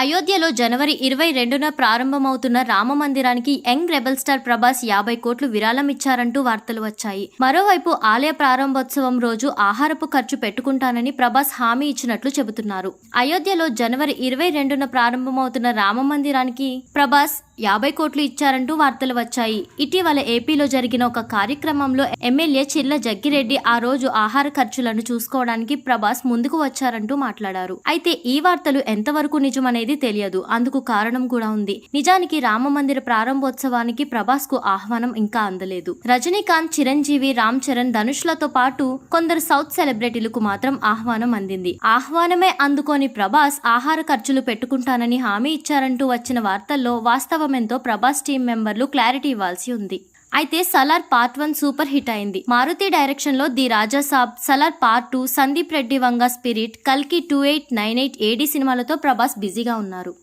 అయోధ్యలో జనవరి ఇరవై రెండున ప్రారంభమవుతున్న రామ మందిరానికి యంగ్ రెబల్ స్టార్ ప్రభాస్ యాభై కోట్లు విరాళం ఇచ్చారంటూ వార్తలు వచ్చాయి. మరోవైపు ఆలయ ప్రారంభోత్సవం రోజు ఆహారపు ఖర్చు పెట్టుకుంటానని ప్రభాస్ హామీ ఇచ్చినట్లు చెబుతున్నారు. అయోధ్యలో జనవరి ఇరవై రెండున ప్రారంభమవుతున్న రామ మందిరానికి ప్రభాస్ యాభై కోట్లు ఇచ్చారంటూ వార్తలు వచ్చాయి. ఇటీవల ఏపీలో జరిగిన ఒక కార్యక్రమంలో ఎమ్మెల్యే చిల్ల జగ్గిరెడ్డి ఆ రోజు ఆహార ఖర్చులను చూసుకోవడానికి ప్రభాస్ ముందుకు వచ్చారంటూ మాట్లాడారు. అయితే ఈ వార్తలు ఎంతవరకు నిజమనేది తెలియదు. అందుకు కారణం కూడా ఉంది. నిజానికి రామ మందిర ప్రారంభోత్సవానికి ప్రభాస్కు ఆహ్వానం ఇంకా అందలేదు. రజనీకాంత్ చిరంజీవి రామ్ చరణ్ ధనుష్లతో పాటు కొందరు సౌత్ సెలబ్రిటీలకు మాత్రం ఆహ్వానం అందింది. ఆహ్వానమే అందుకోని ప్రభాస్ ఆహార ఖర్చులు పెట్టుకుంటానని హామీ ఇచ్చారంటూ వచ్చిన వార్తల్లో కామెంట్తో ప్రభాస్ టీం మెంబర్లు క్లారిటీ ఇవ్వాల్సి ఉంది. అయితే Salaar part one super hit అయింది. మారుతి డైరెక్షన్లో the Raja Saab Salaar part two Sandeep Reddy Vanga spirit కల్కి two eight nine eight AD సినిమాలతో ప్రభాస్ బిజీగా ఉన్నారు.